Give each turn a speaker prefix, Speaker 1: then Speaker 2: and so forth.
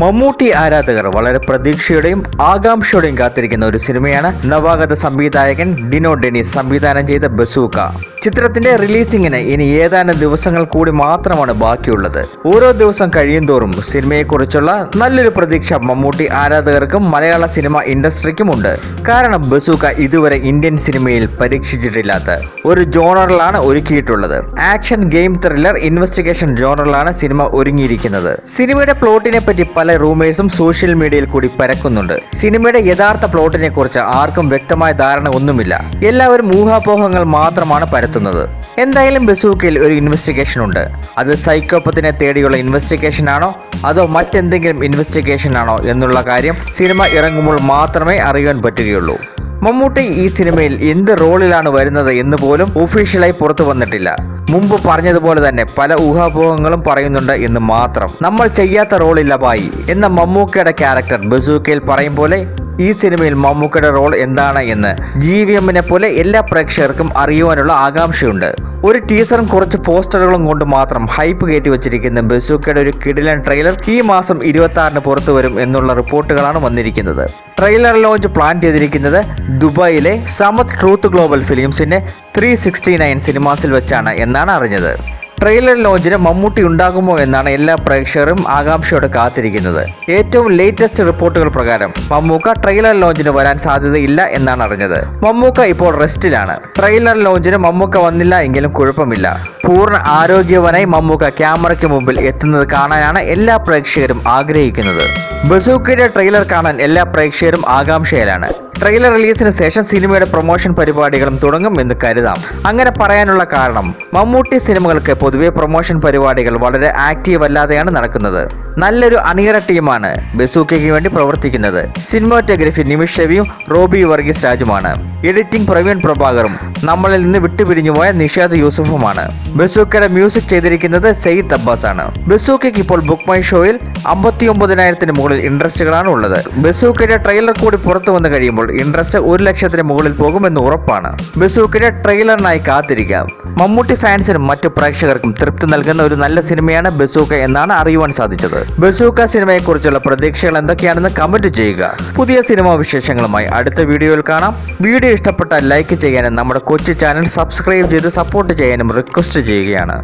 Speaker 1: മമ്മൂട്ടി ആരാധകർ വളരെ പ്രതീക്ഷയുടെയും ആകാംക്ഷയുടെയും കാത്തിരിക്കുന്ന ഒരു സിനിമയാണ് നവാഗത സംവിധായകൻ ഡിനോ ഡെനിസ് സംവിധാനം ചെയ്ത ബസൂക്ക. ചിത്രത്തിന്റെ റിലീസിങ്ങിന് ഇനി ഏതാനും ദിവസങ്ങൾ കൂടി മാത്രമാണ് ബാക്കിയുള്ളത്. ഓരോ ദിവസം കഴിയുന്തോറും സിനിമയെക്കുറിച്ചുള്ള നല്ലൊരു പ്രതീക്ഷ മമ്മൂട്ടി ആരാധകർക്കും മലയാള സിനിമ ഇൻഡസ്ട്രിക്കും ഉണ്ട്. കാരണം ബസൂക്ക ഇതുവരെ ഇന്ത്യൻ സിനിമയിൽ പരീക്ഷിച്ചിട്ടില്ലാത്ത ഒരു ജോണറിലാണ് ഒരുക്കിയിട്ടുള്ളത്. ആക്ഷൻ ഗെയിം ത്രില്ലർ ഇൻവെസ്റ്റിഗേഷൻ ജോണറിലാണ് സിനിമ ഒരുങ്ങിയിരിക്കുന്നത്. സിനിമയുടെ പ്ലോട്ടിനെ പറ്റി പല റൂമേഴ്സും സോഷ്യൽ മീഡിയയിൽ കൂടി പരക്കുന്നുണ്ട്. സിനിമയുടെ യഥാർത്ഥ പ്ലോട്ടിനെ കുറിച്ച് ആർക്കും വ്യക്തമായ ധാരണ ഒന്നുമില്ല. എല്ലാവരും ഊഹാപോഹങ്ങൾ മാത്രമാണ് പരത്തുന്നത്. എന്തായാലും ബസൂക്കയിൽ ഒരു ഇൻവെസ്റ്റിഗേഷൻ ഉണ്ട്. അത് സൈക്കോപ്പത്തിനെ തേടിയുള്ള ഇൻവെസ്റ്റിഗേഷൻ ആണോ? അതോ മറ്റെന്തെങ്കിലും ഇൻവെസ്റ്റിഗേഷൻ ആണോ എന്നുള്ള കാര്യം സിനിമ ഇറങ്ങുമ്പോൾ മാത്രമേ അറിയാൻ പറ്റുകയുള്ളൂ. മമ്മൂട്ടി ഈ സിനിമയിൽ എന്ത് റോളിലാണ് വരുന്നത് എന്ന് പോലും ഒഫീഷ്യലായി പുറത്തു വന്നിട്ടില്ല. മുമ്പ് പറഞ്ഞതുപോലെ തന്നെ പല ഊഹാപോഹങ്ങളും പറയുന്നുണ്ട് എന്ന് മാത്രം. നമ്മൾ ചെയ്യാത്ത റോളില്ല ബായി എന്ന മമ്മൂക്കയുടെ ക്യാരക്ടർ ബസൂക്കയിൽ പറയും പോലെ ഈ സിനിമയിൽ മമ്മൂക്കയുടെ റോൾ എന്താണ് എന്ന് ജി വി എമ്മിനെ പോലെ എല്ലാ പ്രേക്ഷകർക്കും അറിയുവാനുള്ള ആകാംക്ഷയുണ്ട്. ഒരു ടീസറും കുറച്ച് പോസ്റ്ററുകളും കൊണ്ട് മാത്രം ഹൈപ്പ് കയറ്റി വെച്ചിരിക്കുന്ന ബസൂക്കയുടെ ഒരു കിടിലൻ ട്രെയിലർ ഈ മാസം ഇരുപത്തി ആറിന് പുറത്തു വരും എന്നുള്ള റിപ്പോർട്ടുകളാണ് വന്നിരിക്കുന്നത്. ട്രെയിലർ ലോഞ്ച് പ്ലാൻ ചെയ്തിരിക്കുന്നത് ദുബായിലെ സമത് ട്രൂത്ത് ഗ്ലോബൽ ഫിലിംസിന്റെ ത്രീ സിക്സ്റ്റി നയൻ സിനിമാസിൽ വെച്ചാണ് എന്നാണ് അറിഞ്ഞത്. ട്രെയിലർ ലോഞ്ചിന് മമ്മൂട്ടി ഉണ്ടാകുമോ എന്നാണ് എല്ലാ പ്രേക്ഷകരും ആകാംക്ഷയോടെ കാത്തിരിക്കുന്നത്. ഏറ്റവും ലേറ്റസ്റ്റ് റിപ്പോർട്ടുകൾ പ്രകാരം മമ്മൂക്ക ട്രെയിലർ ലോഞ്ചിന് വരാൻ സാധ്യതയില്ല എന്നാണ് അറിഞ്ഞത്. മമ്മൂക്ക ഇപ്പോൾ റെസ്റ്റിലാണ്. ട്രെയിലർ ലോഞ്ചിന് മമ്മൂക്ക വന്നില്ല എങ്കിലും കുഴപ്പമില്ല. പൂർണ ആരോഗ്യവനായി മമ്മൂക്ക ക്യാമറയ്ക്ക് മുമ്പിൽ എത്തുന്നത് കാണാനാണ് എല്ലാ പ്രേക്ഷകരും ആഗ്രഹിക്കുന്നത്. ബസൂക്കയുടെ ട്രെയിലർ കാണാൻ എല്ലാ പ്രേക്ഷകരും ആകാംക്ഷയിലാണ്. ട്രെയിലർ റിലീസിന് ശേഷം സിനിമയുടെ പ്രൊമോഷൻ പരിപാടികളും തുടങ്ങും എന്ന് കരുതാം. അങ്ങനെ പറയാനുള്ള കാരണം മമ്മൂട്ടി സിനിമകൾക്ക് പൊതുവെ പ്രൊമോഷൻ പരിപാടികൾ വളരെ ആക്റ്റീവ് അല്ലാതെയാണ് നടക്കുന്നത്. നല്ലൊരു അണിയറ ടീമാണ് ബസൂക്കയ്ക്ക് വേണ്ടി പ്രവർത്തിക്കുന്നത്. സിനിമാറ്റോഗ്രഫി നിമിഷ് രവിയും റോബി വർഗീസ് രാജുമാണ്. എഡിറ്റിംഗ് പ്രവീൺ പ്രഭാകറും നമ്മളിൽ നിന്ന് വിട്ടുപിരിഞ്ഞുപോയ നിഷാദ് യൂസഫുമാണ്. ബസൂക്കയുടെ മ്യൂസിക് ചെയ്തിരിക്കുന്നത് സെയ്ദ് അബ്ബാസ് ആണ് ബസൂക്കയ്ക്ക് ഇപ്പോൾ ബുക്ക് മൈ ഷോയിൽ അമ്പത്തി ഒമ്പതിനായിരത്തിന് മുകളിൽ ഇൻട്രസ്റ്റുകളാണ് ഉള്ളത്. ബസൂക്കയുടെ ട്രെയിലർ കൂടി പുറത്തു വന്നു കഴിയുമ്പോൾ ഇൻട്രസ്റ്റ് ഒരു ലക്ഷത്തിന് മുകളിൽ പോകുമെന്ന് ഉറപ്പാണ്. ബസൂക്കയുടെ ട്രെയിലറിനായി കാത്തിരിക്കാം. മമ്മൂട്ടി ഫാൻസിനും മറ്റു പ്രേക്ഷകർക്കും തൃപ്തി നൽകുന്ന ഒരു നല്ല സിനിമയാണ് ബസൂക്ക എന്നാണ് അറിയുവാൻ സാധിച്ചത്. ബസൂക്ക സിനിമയെക്കുറിച്ചുള്ള പ്രതീക്ഷകൾ എന്തൊക്കെയാണെന്ന് കമന്റ് ചെയ്യുക. പുതിയ സിനിമാ വിശേഷങ്ങളുമായി അടുത്ത വീഡിയോയിൽ കാണാം. വീഡിയോ ഇഷ്ടപ്പെട്ട ലൈക്ക് ചെയ്യാനും നമ്മുടെ കൊച്ചു ചാനൽ സബ്സ്ക്രൈബ് ചെയ്ത് സപ്പോർട്ട് ചെയ്യാനും റിക്വസ്റ്റ് ചെയ്യുകയാണ്.